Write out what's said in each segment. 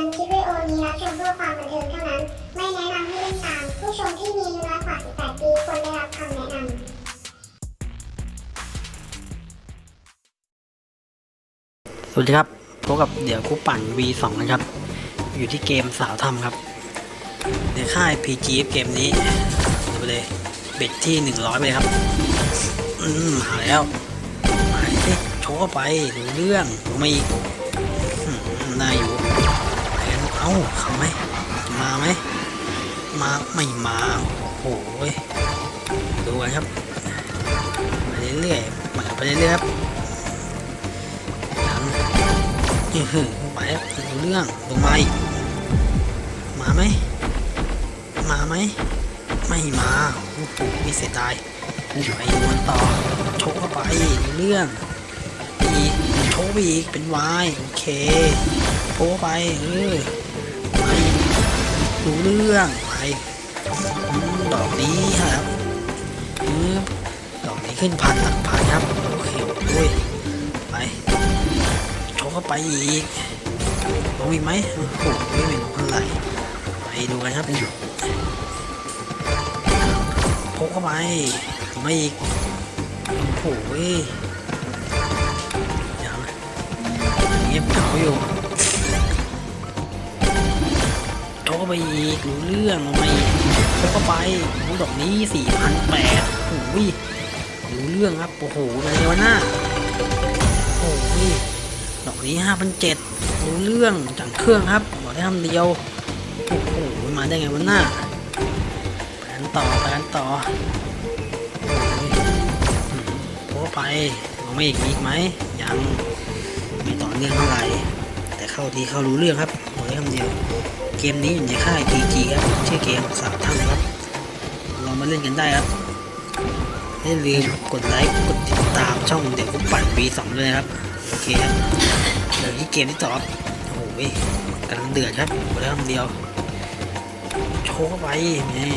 มวิดีโอนี้รับชมเพื่อความบันเทิงเท่านั้น ไม่แนะนำให้เล่นตาม ผู้ชมที่มีอายุน้อยกว่า 18 ปีควรได้รับคำแนะนำสวัสดีครับพบกับเดี๋ยวกูปั่น V2 นะครับ อยู่ที่เกมสาวทำครับ ในค่าย PG เกมนี้ดูไปเลยเบ็ดที่ 100 ไปเลยครับ อืมหาแล้วมาสิโชว์ไปดูเรื่องลงมาอีก เอ้าเข้าไหมมาไหมมาไม่มาโอ้โหยดูกันครับไปเรื่อยๆมาไปเรื่อยๆครับยังอื้อหือไปเรื่องลงมาอีกมาไหมมาไหมไม่มาโอ้โหไม่เสียดายไปดูมันต่อโชว์เข้าไปเรื่องอีกโชว์ไปอีกเป็นวายโอเคโชว์ไปเออ เรื่องไปดอกนี้ครับดอกนี้ขึ้นพันหลักพันครับโอเคโอ้ยไปโชว์เข้าไปอีกลงอีกไหมโอ้โหไม่เป็นเท่าไรไปดูกันครับพกเข้าไปไม่อีกโอ้โหยังเงียบเหงาอยู่ เข้าไปอีกรู้เรื่องลงมาอีกโชว์เข้าไปโอ้ดอกนี้สี่พันแปดโอ้โหรู้เรื่องครับโอ้โหอะไรวะหน้าโอ้ยดอกนี้ห้าพันเจ็ดรู้เรื่องจังเครื่องครับบอกได้คำเดียวโอ้โหมาได้ไงวันหน้าไปกันต่อไปกันต่อโอ้ยโพไปลงไม่อีกมีอีกไหมยังไม่ต่อเนื่องเท่าไหร่ เข้าทีเข้ารู้เรื่องครับบอกได้คำเดียว เกมนี้อยู่ในค่าย PG ครับชื่อเกมสาวทั้งครับลองมาเล่นกันได้ครับอย่าลืมกดไลค์กดติดตามช่องเด็กกุ๊ปั่น V2 ด้วยนะครับโอเคครับเดี๋ยวที่เกมที่ต่อครับโอ้โหกำลังเดือดครับหมดแล้คำเดียวโชว์เข้าไปนี่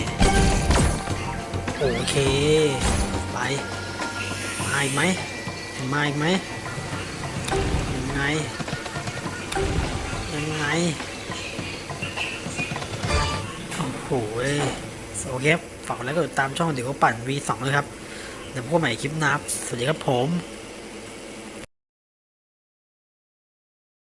โอเค ไปมาอีกไหมมาอีกไหมยังไง ไง โอ้โหโอเคฝากกดไลค์กดติดตามช่องเดี๋ยวก็ปั่น V2 เลยครับ เดี๋ยวพบกันใหม่คลิปหน้าครับ สวัสดีครับผม